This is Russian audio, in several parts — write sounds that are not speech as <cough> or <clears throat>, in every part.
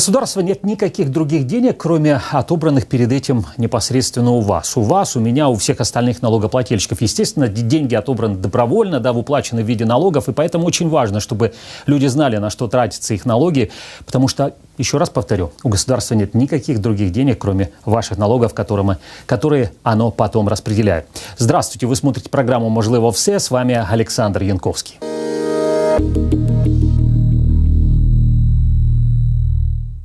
государства нет никаких других денег, кроме отобранных перед этим непосредственно у вас. У вас, у меня, у всех остальных налогоплательщиков. Естественно, деньги отобраны добровольно, да, выплачены в виде налогов, и поэтому очень важно, чтобы люди знали, на что тратятся их налоги, потому что, еще раз повторю, у государства нет никаких других денег, кроме ваших налогов, которыми, которые оно потом распределяет. Здравствуйте, вы смотрите программу «Можливо все», с вами Александр Янковский.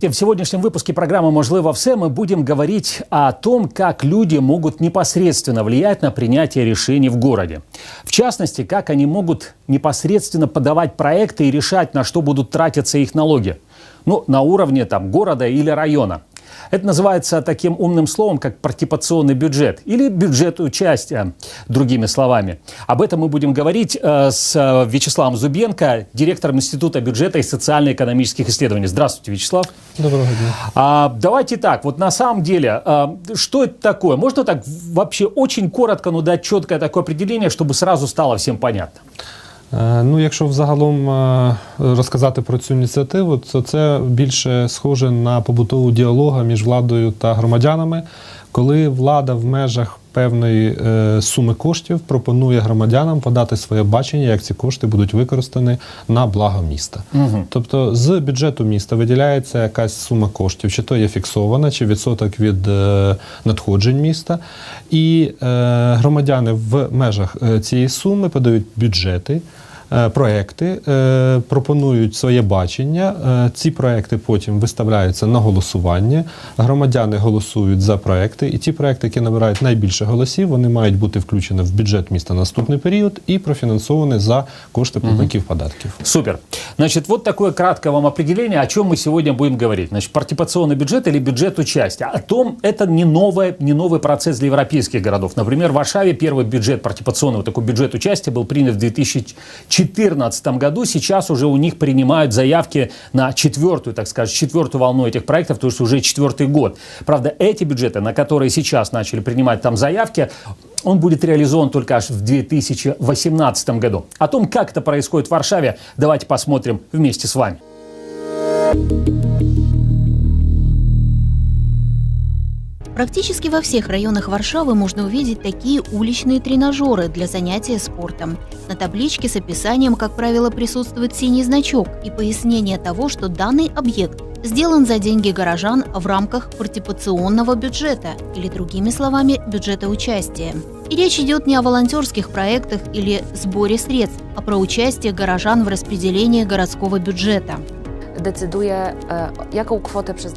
В сегодняшнем выпуске программы «Можливо все» мы будем говорить о том, как люди могут непосредственно влиять на принятие решений в городе. В частности, как они могут непосредственно подавать проекты и решать, на что будут тратиться их налоги. Ну, на уровне там, города или района. Это называется таким умным словом, как партипационный бюджет или бюджет участия, другими словами. Об этом мы будем говорить э, с э, Вячеславом Зубенко, директором Института бюджета и социально-экономических исследований. Здравствуйте, Вячеслав. Доброго дня. А, давайте так, вот на самом деле, а, что это такое? Можно так вообще очень коротко, но дать четкое такое определение, чтобы сразу стало всем понятно? Е, ну, якщо взагалом е, розказати про цю ініціативу, то це більше схоже на побутову діалогу між владою та громадянами, коли влада в межах певної е, суми коштів пропонує громадянам подати своє бачення, як ці кошти будуть використані на благо міста. Угу. Тобто з бюджету міста виділяється якась сума коштів, чи то є фіксована, чи відсоток від надходжень міста, і громадяни в межах цієї суми подають бюджети. Е, проекти, е, пропонують своє бачення. Е, ці проекти потім виставляються на голосування. Громадяни голосують за проекти, і ті проекти, які набирають найбільше голосів, вони мають бути включені в бюджет міста на наступний період і профінансовані за кошти платників угу. податків. Супер. Значит, вот такое краткое вам определение, о чем мы сегодня будем говорить. Значит, партипационный бюджет или бюджет участия. О том, это не, новое, не новый процесс для европейских городов. Например, в Варшаве первый бюджет партипационный, вот такой бюджет участия был принят в 2004 2014 году. Сейчас уже у них принимают заявки на четвертую, так сказать, четвертую волну этих проектов, то есть уже четвертый год. Правда, эти бюджеты, на которые сейчас начали принимать там заявки, он будет реализован только аж в 2018 году. О том, как это происходит в Варшаве, давайте посмотрим вместе с вами. Практически во всех районах Варшавы можно увидеть такие уличные тренажеры для занятия спортом. На табличке с описанием, как правило, присутствует синий значок и пояснение того, что данный объект сделан за деньги горожан в рамках партипационного бюджета, или другими словами, бюджета участия. И речь идет не о волонтерских проектах или сборе средств, а про участие горожан в распределении городского бюджета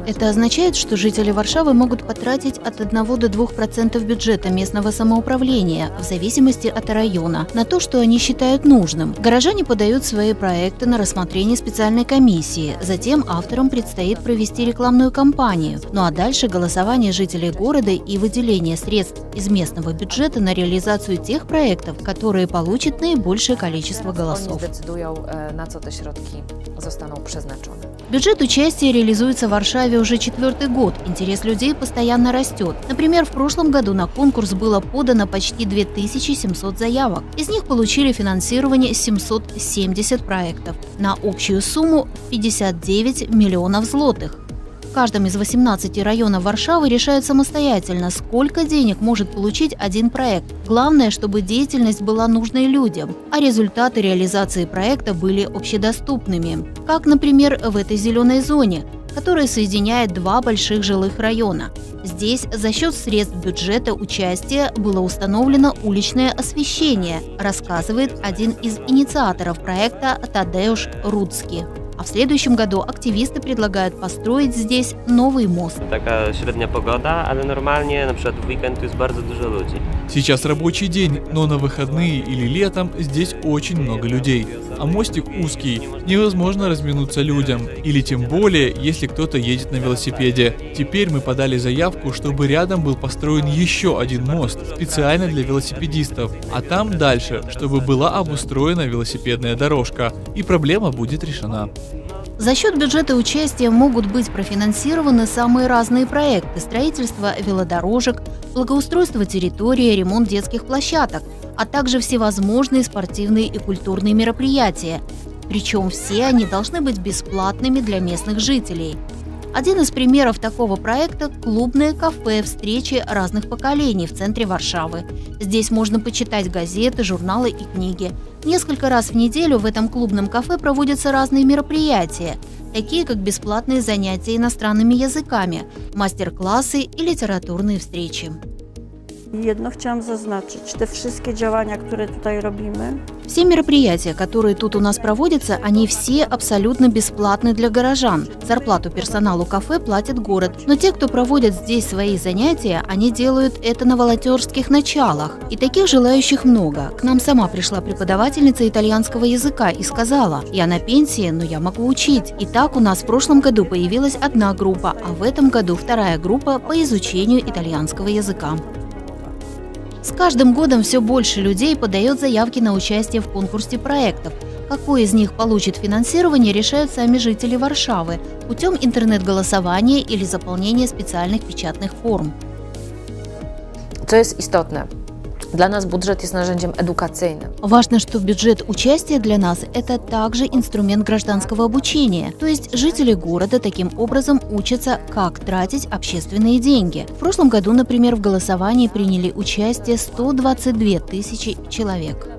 Это означает, что жители Варшавы могут потратить от 1 до 2% бюджета местного самоуправления, в зависимости от района, на то, что они считают нужным. Горожане подают свои проекты на рассмотрение специальной комиссии. Затем авторам предстоит провести рекламную кампанию. Ну а дальше голосование жителей города и выделение средств из местного бюджета на реализацию тех проектов, которые получат наибольшее количество голосов. Бюджет участия реализуется в Варшаве уже четвертый год. Интерес людей постоянно растет. Например, в прошлом году на конкурс было подано почти 2700 заявок. Из них получили финансирование 770 проектов на общую сумму 59 миллионов злотых. В каждом из 18 районов Варшавы решают самостоятельно, сколько денег может получить один проект. Главное, чтобы деятельность была нужной людям, а результаты реализации проекта были общедоступными. Как, например, в этой зеленой зоне, которая соединяет два больших жилых района. Здесь за счет средств бюджета участия было установлено уличное освещение, рассказывает один из инициаторов проекта Тадеуш Рудский. А в следующем году активисты предлагают построить здесь новый мост. Такая средняя погода, але нормальнее, например, в уикенд есть bardzo dużo людей. Сейчас рабочий день, но на выходные или летом здесь очень много людей. А мостик узкий, невозможно разминуться людям. Или тем более, если кто-то едет на велосипеде. Теперь мы подали заявку, чтобы рядом был построен еще один мост, специально для велосипедистов. А там дальше, чтобы была обустроена велосипедная дорожка. И проблема будет решена. За счет бюджета участия могут быть профинансированы самые разные проекты – строительство велодорожек, благоустройство территории, ремонт детских площадок, а также всевозможные спортивные и культурные мероприятия. Причем все они должны быть бесплатными для местных жителей. Один из примеров такого проекта – клубное кафе встречи разных поколений в центре Варшавы. Здесь можно почитать газеты, журналы и книги. Несколько раз в неделю в этом клубном кафе проводятся разные мероприятия, такие как бесплатные занятия иностранными языками, мастер-классы и литературные встречи. I jedno chciałam zaznaczyć, te wszystkie działania, które tutaj robimy, Все мероприятия, которые тут у нас проводятся, они все абсолютно бесплатны для горожан. Зарплату персоналу кафе платит город, но те, кто проводят здесь свои занятия, они делают это на волонтерских началах. И таких желающих много. К нам сама пришла преподавательница итальянского языка и сказала, я на пенсии, но я могу учить. И так у нас в прошлом году появилась одна группа, а в этом году вторая группа по изучению итальянского языка. С каждым годом все больше людей подает заявки на участие в конкурсе проектов. Какой из них получит финансирование, решают сами жители Варшавы путем интернет-голосования или заполнения специальных печатных форм. Co jest istotne? Dla nas budżet jest narzędziem edukacyjnym. Важно, что бюджет участия для нас – это также инструмент гражданского обучения, то есть жители города таким образом учатся, как тратить общественные деньги. В прошлом году, например, в голосовании приняли участие 122 тысячи человек.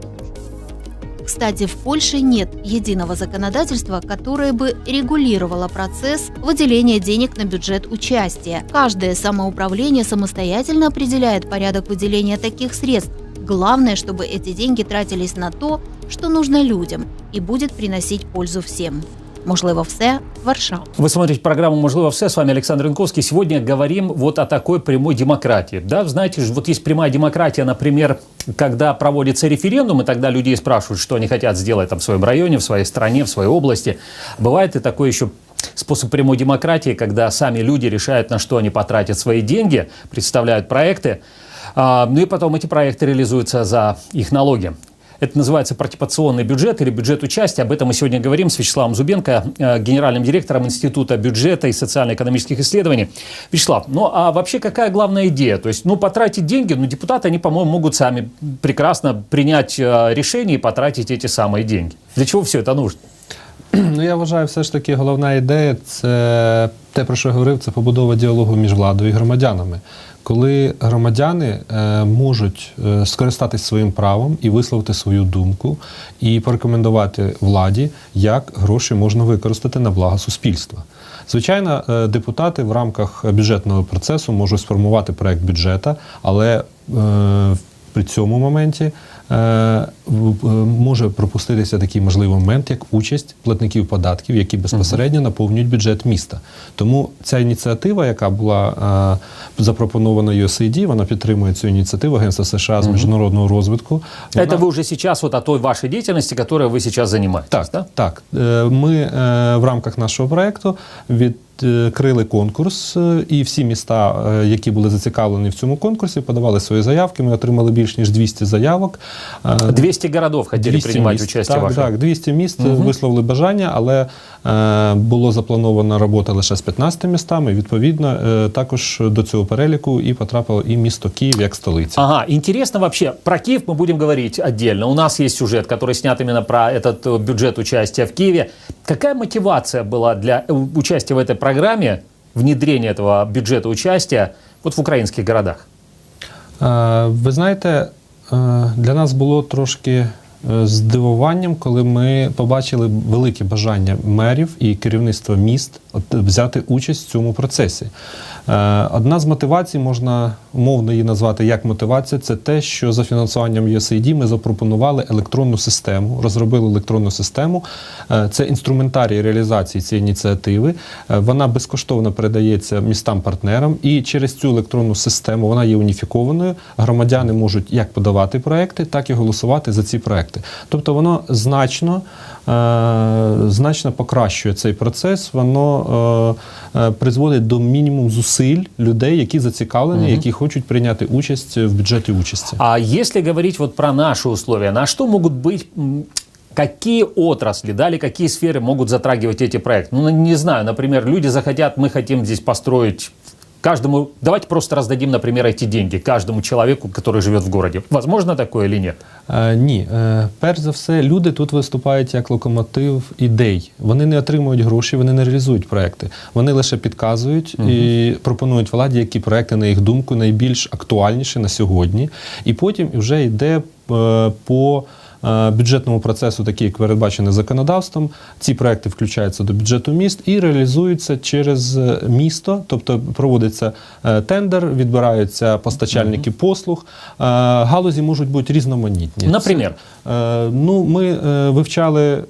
Кстати, в Польше нет единого законодательства, которое бы регулировало процесс выделения денег на бюджет участия. Каждое самоуправление самостоятельно определяет порядок выделения таких средств. Главное, чтобы эти деньги тратились на то, что нужно людям и будет приносить пользу всем. Можливо, все, Варшава. Вы смотрите программу «Можливо, все». С вами Александр Янковский. Сегодня говорим вот о такой прямой демократии. Да, знаете, вот есть прямая демократия, например, когда проводится референдум, и тогда людей спрашивают, что они хотят сделать там в своем районе, в своей стране, в своей области. Бывает и такой еще способ прямой демократии, когда сами люди решают, на что они потратят свои деньги, представляют проекты, а, ну и потом эти проекты реализуются за их налоги. Это называется партипационный бюджет или бюджет участия. Об этом мы сегодня говорим с Вячеславом Зубенко, э, генеральным директором Института бюджета и социально-экономических исследований. Вячеслав, ну а вообще какая главная идея? То есть, ну, потратить деньги, ну, депутаты, они, по-моему, могут сами прекрасно принять э, решение и потратить эти самые деньги. Для чего все это нужно? Ну, <clears throat> я вважаю, все ж таки головна ідея це те, про що я говорив, це побудова діалогу між владою і громадянами. Коли громадяни е, можуть е, скористатись своїм правом і висловити свою думку, і порекомендувати владі, як гроші можна використати на благо суспільства. Звичайно, е, депутати в рамках бюджетного процесу можуть сформувати проект бюджета, але при цьому моменті може пропуститися такий можливий момент, як участь платників податків, які безпосередньо наповнюють бюджет міста. Тому ця ініціатива, яка була е, запропонована USAID, вона підтримує цю ініціативу Агентства США з міжнародного розвитку. Это Вона- вы уже сейчас вот о той вашей деятельности, которой вы сейчас занимаетесь, так, да? так. Е, Ми е, в рамках нашого проекту відкрили конкурс, е, і всі міста, е, які були зацікавлені в цьому конкурсі, подавали свої заявки. Ми отримали більш ніж 200 заявок. Е, 200 городов хотели 200 принимать міст. участие так, в вашем. Так, 200 міст висловили бажання, але е, було запланована робота лише з 15 містами. Відповідно, е, також до цього переліку і потрапило і місто Київ як столиця. Ага, интересно вообще, про Киев мы будем говорить отдельно. У нас есть сюжет, который снят именно про этот э, бюджет участия в Киеве. Какая мотивация была для э, участия в этой программе, внедрения этого бюджета участия вот в украинских городах? Е, Ви знаєте, е, для нас було трошки е, здивуванням, коли ми побачили велике бажання мерів і керівництва міст взяти участь в цьому процесі. Е, Одна з мотивацій, можна умовно її назвати як мотивація, це те, що за фінансуванням USAID ми запропонували електронну систему, розробили електронну систему. Е, Це інструментарій реалізації цієї ініціативи. Е, Вона безкоштовно передається містам-партнерам, і через цю електронну систему вона є уніфікованою. Громадяни можуть як подавати проекти, так і голосувати за ці проекти. Тобто воно значно, значно покращує цей процес, воно призводить до мінімум зусиль людей, які зацікавлені, які хочуть прийняти участь в бюджеті участі. А если говорить вот про наши условия, на что могут быть м, Какие отрасли, да, или какие сферы могут затрагивать эти проекты? Ну, не знаю, например, люди захотят, мы хотим здесь построить Каждому, давайте просто раздадим, например, эти деньги каждому человеку, который живет в городе. Возможно такое или нет? Е, ні, е, перш за все, люди тут виступають як локомотив ідей. Вони не отримують гроші, вони не реалізують проекти. Вони лише підказують і пропонують владі, які проекти, на їх думку, найбільш актуальніші на сьогодні. І потім вже йде е, по бюджетному процесу, такий, як передбачений законодавством. Ці проекти включаються до бюджету міст і реалізуються через е, місто, тобто проводиться е, тендер, відбираються постачальники послуг. Е, Галузі можуть бути різноманітні. Наприклад? Е, ну, ми е, вивчали. е,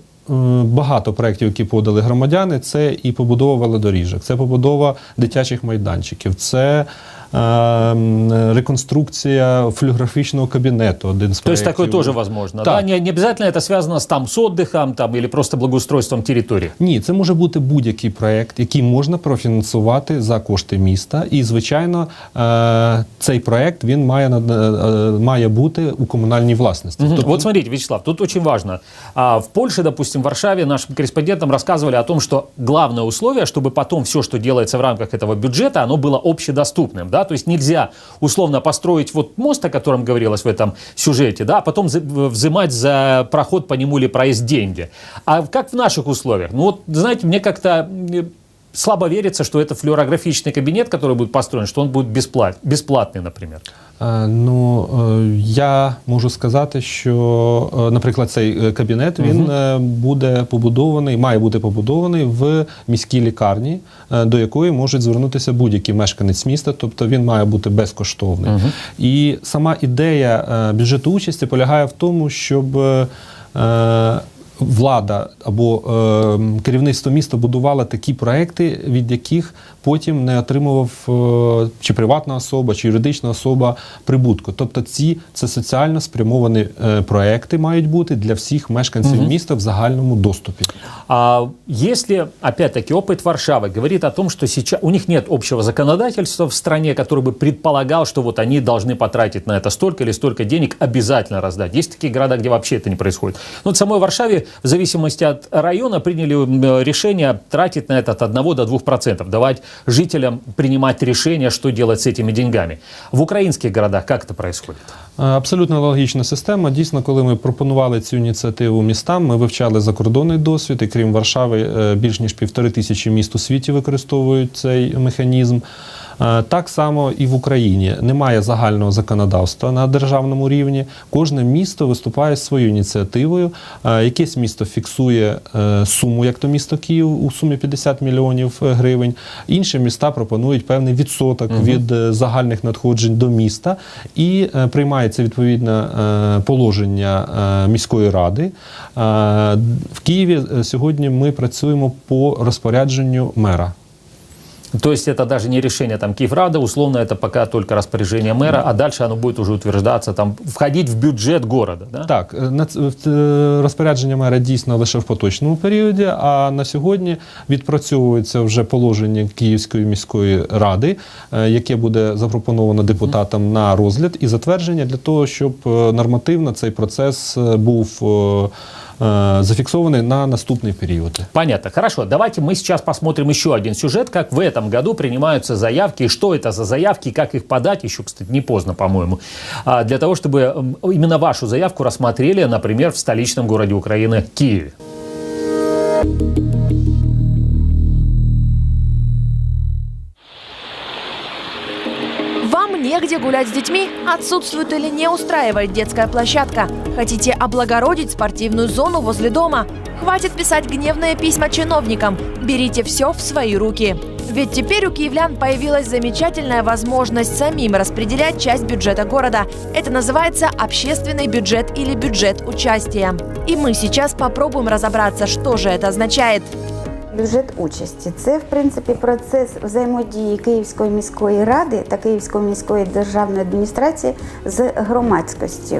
Багато проєктів, які подали громадяни, це і побудова велодоріжок, це побудова дитячих майданчиків, це е, м, реконструкція флюорографічного кабінету. Один з То есть проєктів. такое тоже возможно, Так. да? Не, не обязательно это связано с, там, с отдыхом там, или просто благоустройством территории. Ні, це може бути будь-який проєкт, який можна профінансувати за кошти міста. І, звичайно, е, цей проєкт він має, над- е, має бути у комунальній власності. Мгм. Тобто Вот смотрите, Вячеслав, тут очень важно. А, в Польше, допустим, в Варшаве нашим корреспондентам рассказывали о том, что главное условие, чтобы потом все, что делается в рамках этого бюджета, оно было общедоступным. Да? То есть нельзя условно построить вот мост, о котором говорилось в этом сюжете, да, а потом взимать за проход по нему или проезд деньги. А как в наших условиях? Ну вот, знаете, мне как-то слабо верится, что это флюорографичный кабинет, который будет построен, что он будет бесплат, бесплатный, например. Е, Ну, е, я можу сказати, що, е, наприклад, цей е, кабінет він е, буде побудований, має бути побудований в міській лікарні, е, до якої можуть звернутися будь-який мешканець міста, тобто він має бути безкоштовний. І сама ідея е, бюджету участі полягає в тому, щоб. е, е, Влада або е, керівництво міста будувало такі проекти, від яких потім не отримував е, чи приватна особа, чи юридична особа прибутку. Тобто, ці це соціально спрямовані е, проекти мають бути для всіх мешканців міста в загальному доступі. А если, опять-таки, опыт Варшавы говорит о том, что сейчас у них нет общего законодательства в стране, который бы предполагал, что вот они должны потратить на это столько или столько денег, обязательно раздать. Есть такие города, где вообще это не происходит. Но вот в самой Варшаве, в зависимости от района, приняли м, решение тратить на это от 1 до 2%, давать жителям принимать решение, что делать с этими деньгами. В украинских городах как это происходит? Е, Абсолютно аналогічна система. Дійсно, коли ми пропонували цю ініціативу містам, ми вивчали закордонний досвід, і крім Варшави, е, більш ніж півтори тисячі міст у світі використовують цей механізм. Е, Так само і в Україні немає загального законодавства на державному рівні. Кожне місто виступає своєю ініціативою. Е, Якесь місто фіксує е, суму, як то місто Київ, у сумі 50 мільйонів гривень. Інші міста пропонують певний відсоток від е, загальних надходжень до міста і приймається відповідне положення міської ради. В Києві сьогодні ми працюємо по розпорядженню мера. То есть это даже не решение там Киеврада, условно это пока только распоряжение мэра, а дальше оно будет уже утверждаться, там, входить в бюджет города, да? Так, е, на ц- в- е, розпорядження мера дійсно лише в поточному періоді, а на сьогодні відпрацьовується вже положення Київської міської ради, е, яке буде запропоновано депутатам на розгляд і затвердження для того, щоб е, нормативно цей процес е, був е, зафіксований на наступний період. Понятно. Хорошо, давайте мы сейчас посмотрим еще один сюжет, как в этом году принимаются заявки, и что это за заявки, как их подать, еще, кстати, не поздно, по-моему, А, для того, чтобы именно вашу заявку рассмотрели, например, в столичном городе Украины Киеве. Негде гулять с детьми? Отсутствует или не устраивает детская площадка? Хотите облагородить спортивную зону возле дома? Хватит писать гневные письма чиновникам. Берите все в свои руки. Ведь теперь у киевлян появилась замечательная возможность самим распределять часть бюджета города. Это называется общественный бюджет или бюджет участия. И мы сейчас попробуем разобраться, что же это означает. Бюджет участі це в принципі процес взаємодії Київської міської ради та Київської міської державної адміністрації з громадськістю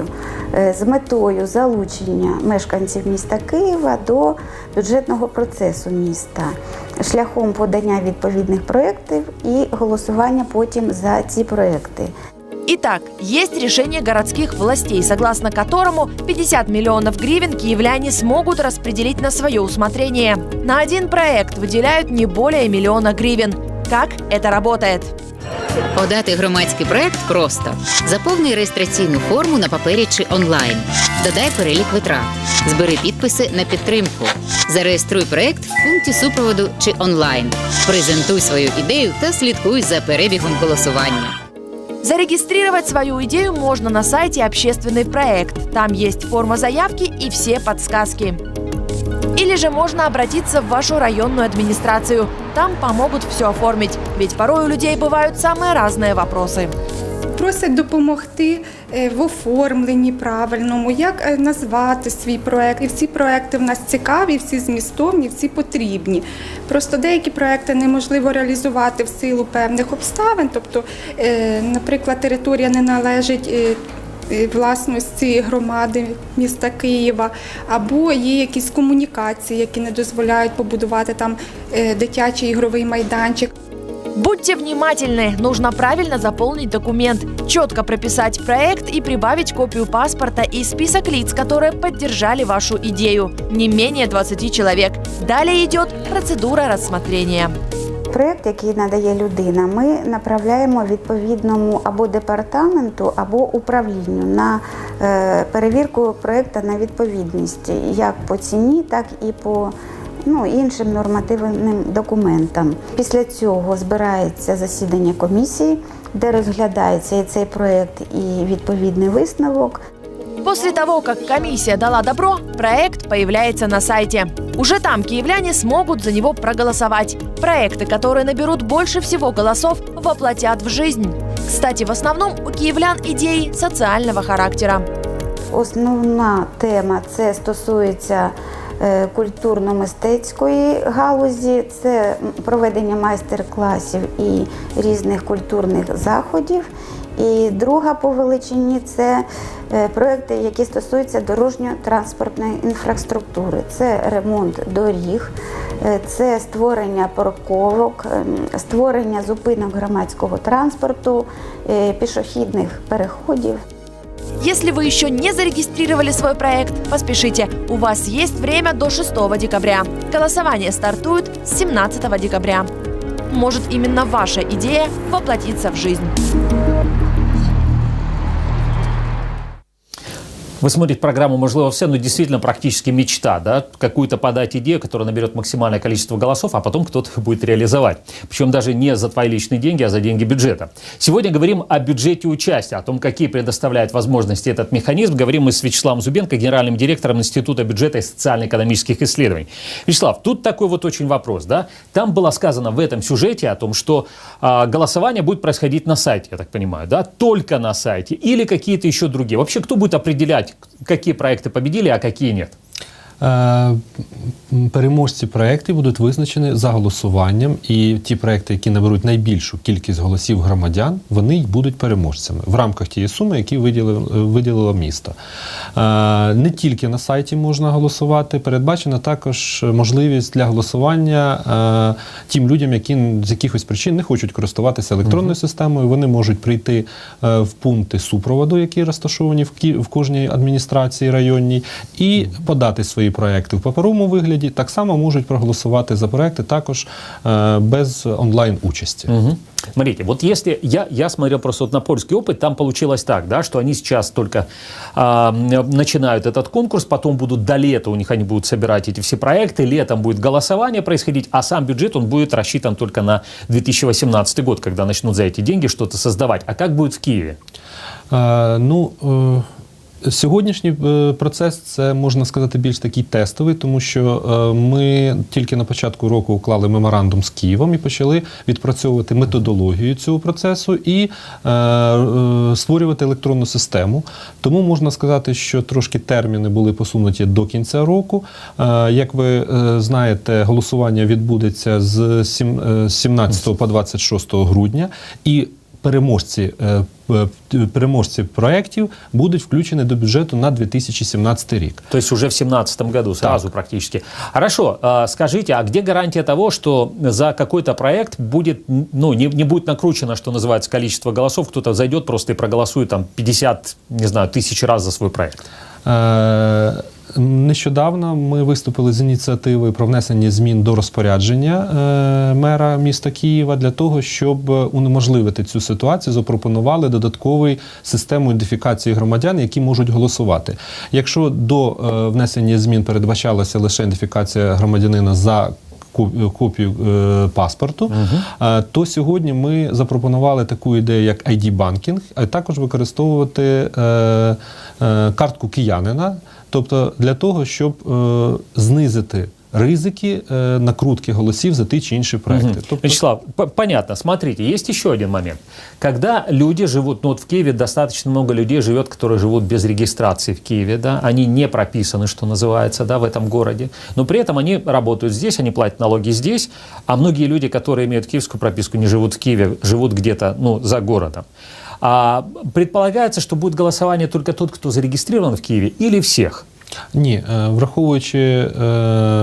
е, з метою залучення мешканців міста Києва до бюджетного процесу міста шляхом подання відповідних проєктів і голосування потім за ці проєкти. Итак, есть решение городских властей, согласно которому 50 миллионов гривен киевляне смогут распределить на свое усмотрение. На один проект выделяют не более миллиона гривен. как это работает. Подати громадський проект просто. Заповни реєстраційну форму на папері чи онлайн. Додай перелік витрат. Збери підписи на підтримку. Зареєструй проект в пункті супроводу чи онлайн. Презентуй свою ідею та слідкуй за перебігом голосування. Зарегистрировать свою идею можно на сайте «Общественный проект». Там есть форма заявки и все подсказки. Или же можно обратиться в вашу районную администрацию. Там помогут все оформить, ведь порой у людей бывают самые разные вопросы. Просять допомогти е, в оформленні правильному, як е, назвати свій проект. І всі проекти в нас цікаві, всі змістовні, всі потрібні. Просто деякі проекти неможливо реалізувати в силу певних обставин. Тобто, е, наприклад, територія не належить. Власності громади міста Києва, або є якісь комунікації, які не дозволяють побудувати там дитячий ігровий майданчик. Будьте внимательны, нужно правильно заполнить документ, четко прописать проект и прибавить копию паспорта и список лиц, которые поддержали вашу идею. Не менее 20 человек. Далее идет процедура рассмотрения. Проєкт, який надає людина, ми направляємо відповідному або департаменту, або управлінню на е, перевірку проєкту на відповідність як по ціні, так і по ну, іншим нормативним документам. Після цього збирається засідання комісії, де розглядається і цей проєкт, і відповідний висновок. После того, как комиссия дала добро, проект появляется на сайте. Уже там киевляне смогут за него проголосовать. Проекты, которые наберут больше всего голосов, воплотят в жизнь. Кстати, в основном у киевлян идеи социального характера. Основна тема це стосується культурно-мистецької галузі, це проведення майстер-класів і різних культурних заходів. І друга по величині це е, проекти, які стосуються дорожньо-транспортної інфраструктури. Це ремонт доріг, е, це створення парковок, створення зупинок громадського транспорту, е, пішохідних переходів. Если вы еще не зарегистрировали свой проект, поспешите. У вас есть время до 6 декабря. Голосование стартует с 17 декабря. Может, именно ваша идея воплотится в жизнь. Вы смотрите программу «Можливо все», но действительно практически мечта, да, какую-то подать идею, которая наберет максимальное количество голосов, а потом кто-то будет реализовать. Причем даже не за твои личные деньги, а за деньги бюджета. Сегодня говорим о бюджете участия, о том, какие предоставляет возможности этот механизм. Говорим мы с Вячеславом Зубенко, генеральным директором Института бюджета и социально-экономических исследований. Вячеслав, тут такой вот очень вопрос, да. Там было сказано в этом сюжете о том, что а, голосование будет происходить на сайте, я так понимаю, да, только на сайте или какие-то еще другие. Вообще, кто будет определять, какие проекты победили, а какие нет? Е, Переможці проєктів будуть визначені за голосуванням, і ті проекти, які наберуть найбільшу кількість голосів громадян, вони й будуть переможцями в рамках тієї суми, які виділило, виділило місто. Е, Не тільки на сайті можна голосувати, передбачена також можливість для голосування е, тим людям, які з якихось причин не хочуть користуватися електронною системою. Вони можуть прийти в пункти супроводу, які розташовані в кожній адміністрації районній, і подати свої проекти в паперовому вигляді. Так само можуть проголосувати за проекти також без онлайн участі. Мгм. Смотрите, вот если я, я смотрел просто вот на польский опыт, там получилось так, да, что они сейчас только а, м, начинают этот конкурс, потом будут до лета, у них они будут собирать эти все проекты, летом будет голосование происходить, а сам бюджет, он будет рассчитан только на 2018 год, когда начнут за эти деньги что-то создавать. А как будет в Киеве? Е, ну, е, Сьогоднішній е, процес це можна сказати більш такий тестовий, тому що е, ми тільки на початку року уклали меморандум з Києвом і почали відпрацьовувати методологію цього процесу і е, створювати електронну систему. Тому можна сказати, що трошки терміни були посунуті до кінця року. Як ви знаєте, голосування відбудеться з 17 по 26 грудня і переможці, е, п- переможці проєктів будуть включені до бюджету на 2017 рік. То есть уже в 2017 году, сразу практически. Хорошо, а, скажите, а где гарантия того, что за какой-то проект будет, ну, не, не будет накручено, что называется, количество голосов, кто-то зайдет просто и проголосует там 50, не знаю, тысяч раз за свой проект? Нещодавно ми виступили з ініціативою про внесення змін до розпорядження е, мера міста Києва для того, щоб унеможливити цю ситуацію, запропонували додаткову систему ідентифікації громадян, які можуть голосувати. Якщо до е, внесення змін передбачалася лише ідентифікація громадянина за копію е, паспорту, е, то сьогодні ми запропонували таку ідею, як ID-банкінг, а також використовувати е, е, картку киянина, тобто для того, щоб е, знизити ризики е, накрутки голосів за ті чи інші проекти. Мгм. Тобто, Вячеслав, п- понятно. Смотрите, есть еще один момент. Когда люди живут, ну вот в Киеве достаточно много людей живет, которые живут без регистрации в Киеве, да, они не прописаны, что называется, да, в этом городе, но при этом они работают здесь, они платят налоги здесь, а многие люди, которые имеют киевскую прописку, не живут в Киеве, живут где-то, ну, за городом. А предполагается, что будет голосование только тот, кто зарегистрирован в Киеве, или всех? Ні, е, враховуючи, е,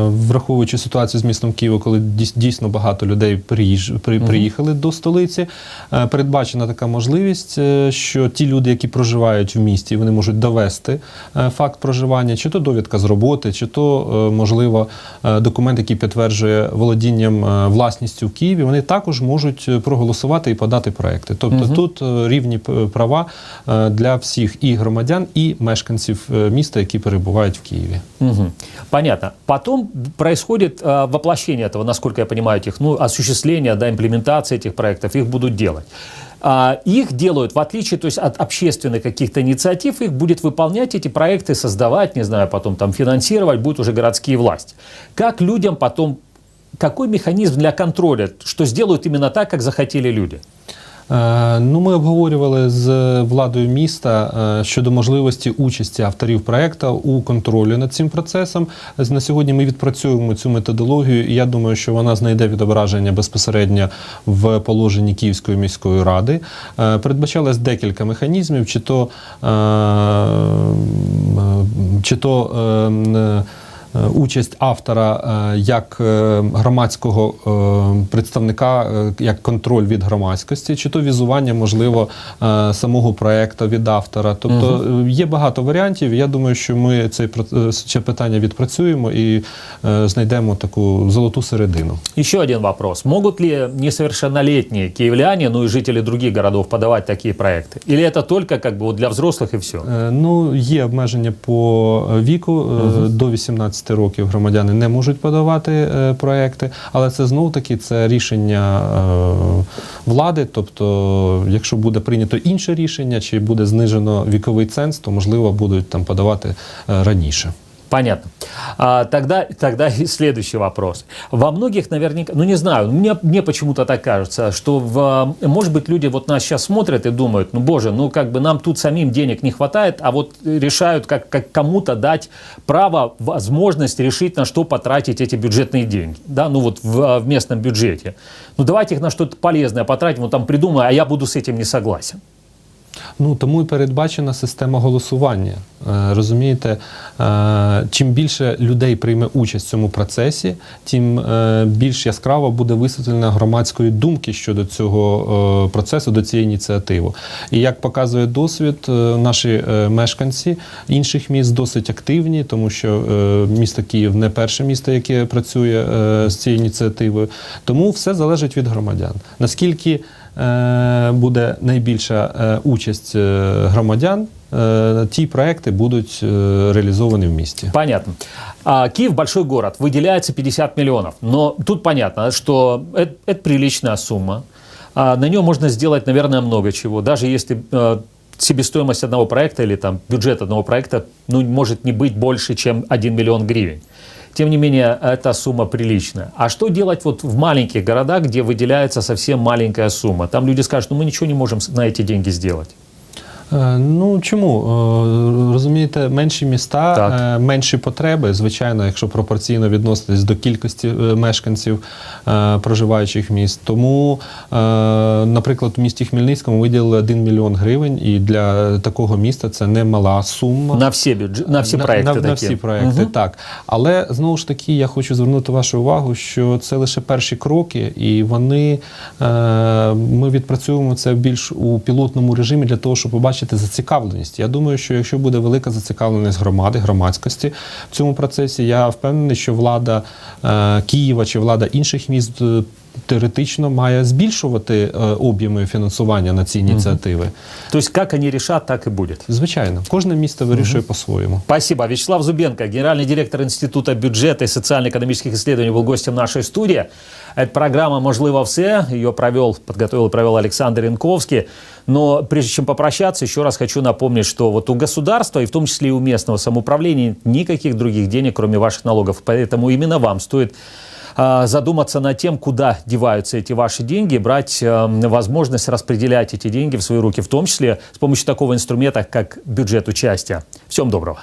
враховуючи ситуацію з містом Києва, коли дійс- дійсно багато людей приїж, при, приїхали до столиці, е, передбачена така можливість, що ті люди, які проживають в місті, вони можуть довести факт проживання, чи то довідка з роботи, чи то, можливо, документ, який підтверджує володінням власністю в Києві, вони також можуть проголосувати і подати проекти. Тобто Мгм. тут рівні права для всіх і громадян, і мешканців міста, які перебувають в Києві. Мгм. Понятно. Потом происходит э, воплощение этого, насколько я понимаю, этих, ну, осуществление, да, имплементация этих проектов, их будут делать. А, их делают, в отличие то есть, от общественных каких-то инициатив, их будет выполнять эти проекты, создавать, не знаю, потом там финансировать будут уже городские власти. Как людям потом, какой механизм для контроля, что сделают именно так, как захотели люди? Е, Ну, ми обговорювали з владою міста е, щодо можливості участі авторів проекту у контролі над цим процесом. На сьогодні ми відпрацюємо цю методологію, і я думаю, що вона знайде відображення безпосередньо в положенні Київської міської ради. Е, Передбачалось декілька механізмів, чи то, чи то Участь автора е, як е, громадського е, представника, е, як контроль від громадськості, чи то візування, можливо, е, самого проекту від автора. Тобто е, є багато варіантів. Я думаю, що ми цей про- е, це питання відпрацюємо і е, знайдемо таку золоту середину. Еще один вопрос. Могут ли несовершеннолетние киевляне, ну и жители других городов подавать такие проекты? Или это только как бы вот для взрослых и все? Е, Ну, є обмеження по віку. Е, До 18 років громадяни не можуть подавати е, проекти, але це знов таки це рішення е, влади. Тобто, якщо буде прийнято інше рішення, чи буде знижено віковий ценз, то можливо будуть там подавати е, раніше. Понятно. А, тогда, тогда и следующий вопрос. Во многих наверняка, ну не знаю, мне, мне почему-то так кажется, что, в, может быть, люди вот нас сейчас смотрят и думают, ну боже, ну как бы нам тут самим денег не хватает, а вот решают как, как кому-то дать право, возможность решить, на что потратить эти бюджетные деньги, да, ну вот в, в местном бюджете. Ну давайте их на что-то полезное потратим, вот там придумаю, а я буду с этим не согласен. Ну тому і передбачена система голосування. Е, розумієте, е, чим більше людей прийме участь в цьому процесі, тим е, більш яскраво буде висвітлена громадської думки щодо цього процесу, до цієї ініціативи. І як показує досвід, наші мешканці інших міст досить активні, тому що місто Київ не перше місто, яке працює з цією ініціативою. Тому все залежить від громадян. Наскільки буде найбільша е, участь е, громадян, е, ті проекти будуть е, реалізовані в місті. Понятно. А, Киев большой город, выделяется 50 миллионов. Но тут понятно, что это, это приличная сумма. А, на нее можно сделать, наверное, много чего. Даже если э, себестоимость одного проекта или там бюджет одного проекта ну, может не быть больше, чем 1 миллион гривен. Тем не менее, эта сумма приличная. А что делать вот в маленьких городах, где выделяется совсем маленькая сумма? Там люди скажут, ну мы ничего не можем на эти деньги сделать. Е, Ну чому Е, розумієте, менші міста, Так. е, менші потреби. Звичайно, якщо пропорційно відноситись до кількості мешканців проживаючих міст. Тому, наприклад, в місті Хмельницькому виділили 1 мільйон гривень, і для такого міста це не мала сума. На все, бюджет, на все проекты на, на всі проекти, Мгм. так. Але знову ж таки, я хочу звернути вашу увагу, що це лише перші кроки, і вони ми відпрацюємо це більш у пілотному режимі для того, щоб побачити. побачити зацікавленість. Я думаю, що якщо буде велика зацікавленість громади, громадськості в цьому процесі, я впевнений, що влада е, Києва чи влада інших міст. е, Теоретично має збільшувати е, об'єми фінансування на ці ініціативи. То есть как они решат, так и будет. Звичайно, кожне місто вирішує по-своєму. Спасибо. Вячеслав Зубенко, генеральный директор Института бюджета и социально-экономических исследований, был гостем нашей студии. Это программа «Можливо все». Ее провел, подготовил и провел Александр Янковский. Но прежде чем попрощаться, еще раз хочу напомнить, что вот у государства, и в том числе и у местного самоуправления, никаких других денег, кроме ваших налогов. Поэтому именно вам стоит а, задуматься над тем, куда деваются эти ваши деньги, брать э, возможность распределять эти деньги в свои руки, в том числе с помощью такого инструмента, как бюджет участия. Всем доброго.